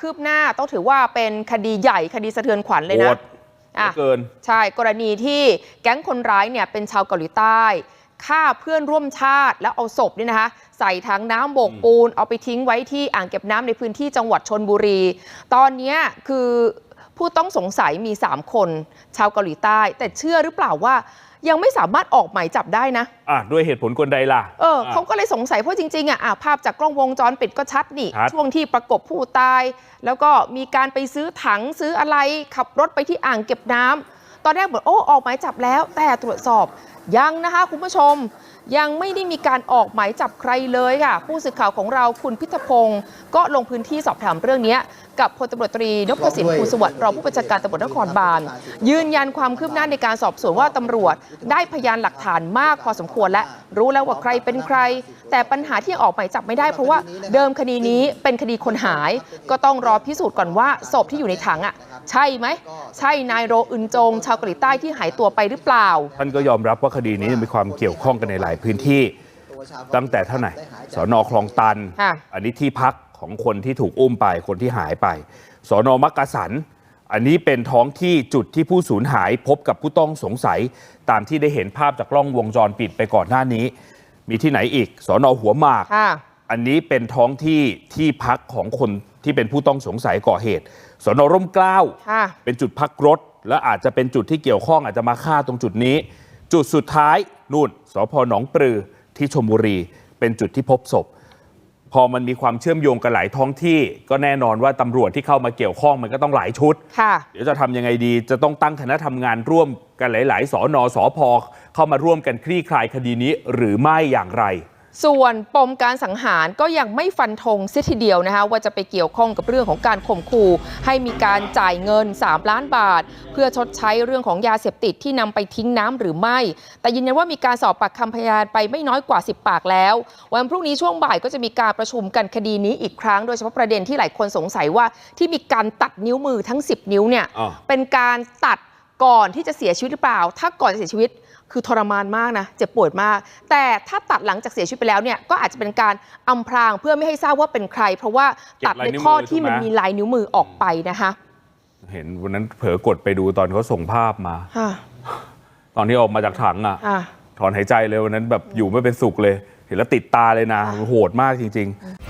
คืบหน้าต้องถือว่าเป็นคดีใหญ่คดีสะเทือนขวัญเลยโหนะดเหลือะอเกินใช่กรณีที่แก๊งคนร้ายเนี่ยเป็นชาวเกาหลีใต้ฆ่าเพื่อนร่วมชาติแล้วเอาศพเนี่ยนะคะใส่ถังน้ำโบกปูนเอาไปทิ้งไว้ที่อ่างเก็บน้ำในพื้นที่จังหวัดชนบุรี ตอนเนี้ยคือ ผู้ต้องสงสัยมี 3 คน ชาวเกาหลีใต้ แต่เชื่อหรือเปล่าว่ายังไม่สามารถออกหมายจับได้นะ อะด้วยเหตุผลกลใดล่ะ เออเขาก็เลยสงสัยเพราะจริงๆอะอะภาพจากกล้องวงจรปิดก็ชัดนี่ ชัด ช่วงที่ประกบผู้ตาย แล้วก็มีการไปซื้อถังซื้ออะไรขับรถไปที่อ่างเก็บน้ำ ตอนแรกบอกโอ้ออกหมายจับแล้ว แต่ตรวจสอบยังนะคะคุณผู้ชมยังไม่ได้มีการออกหมายจับใครเลยค่ะ ผู้สื่อข่าวของเราคุณพิทพงศ์ก็ลงพื้นที่สอบถามเรื่องนี้ กับพลตำรวจตรีนพสิทธิ์ภูสวัสดิ์รองผู้บัญชาการตำรวจนครบาล ยืนยันความคืบหน้าในการสอบสวนว่าตำรวจได้พยานหลักฐานมากพอสมควรและ รู้แล้วว่าใครเป็นใคร แต่ปัญหาที่ออกหมายจับไม่ได้เพราะว่าเดิมคดีนี้เป็นคดีคนหาย ก็ต้องรอพิสูจน์ก่อนว่าศพที่อยู่ในถังอะ ใช่ไหม ใช่นายโรอึนจง ชาวเกาหลีใต้ที่หายตัวไปหรือเปล่า ท่านก็ยอมรับว่าคดีนี้มีความเกี่ยวข้องกันในหลายพื้นที่ ตั้งแต่เท่าไหร่สอนอคลองตัน ค่ะ อันนี้ที่พักของคนที่ถูกอุ้มไปคนที่หายไป สอนอมักกะสัน อันนี้เป็นท้องที่จุดที่ผู้สูญหายพบกับผู้ต้องสงสัย ตามที่ได้เห็นภาพจากกล้องวงจรปิดไปก่อนหน้านี้ มีที่ไหนอีก สอนอหัวหมาก ค่ะ อันนี้เป็นท้องที่ที่พักของคนที่เป็นผู้ต้องสงสัยก่อเหตุสอนอร่มเกล้าค่ะ เป็นจุดพักรถ และอาจจะเป็นจุดที่เกี่ยวข้องอาจจะมาฆ่าตรงจุดนี้ จุดสุดท้ายนู่นสพหนองปลือที่ชลบุรี เป็นจุดที่พบศพ พอมันมีความเชื่อมโยงกันหลายท้องที่ก็แน่นอนว่าตำรวจที่เข้ามาเกี่ยวข้องมันก็ต้องหลายชุด ค่ะ เดี๋ยวจะทำยังไงดี จะต้องตั้งคณะทำงานร่วมกันหลาย ๆ สอนอสอพอเข้ามาร่วมกันคลี่คลายคดีนี้หรือไม่อย่างไร ส่วนปมการสังหารก็ยังไม่ฟันธงเสียทีเดียวนะคะว่าจะไปเกี่ยวข้องกับเรื่องของการข่มขู่ให้มีการจ่ายเงิน 3 ล้านบาท เพื่อชดใช้เรื่องของยาเสพติดที่นำไปทิ้งน้ำหรือไม่ แต่ยืนยันว่ามีการสอบปากคำพยานไปไม่น้อยกว่า 10 ปากแล้ว วันพรุ่งนี้ช่วงบ่ายก็จะมีการประชุมกันคดีนี้อีกครั้งโดยเฉพาะประเด็นที่หลายคนสงสัยว่าที่มีการตัดนิ้วมือทั้ง 10 นิ้วเนี่ยอ่าเป็นการตัด ก่อนที่จะเสียชีวิตหรือเปล่า ถ้าก่อนจะเสียชีวิตคือทรมานมากนะ เจ็บปวดมาก แต่ถ้าตัดหลังจากเสียชีวิตไปแล้วเนี่ยก็อาจจะเป็นการอำพรางเพื่อไม่ให้ทราบว่าเป็นใคร เพราะว่าตัดในข้อที่มันมีลายนิ้วมือออกไปนะคะเห็นวันนั้นเผลอกดไปดูตอนเขาส่งภาพมาค่ะตอนที่ออกมาจากถังอะค่ะ ถอนหายใจเลยวันนั้นแบบอยู่ไม่เป็นสุขเลย เห็นแล้วติดตาเลยนะค่ะโหดมากจริง ๆ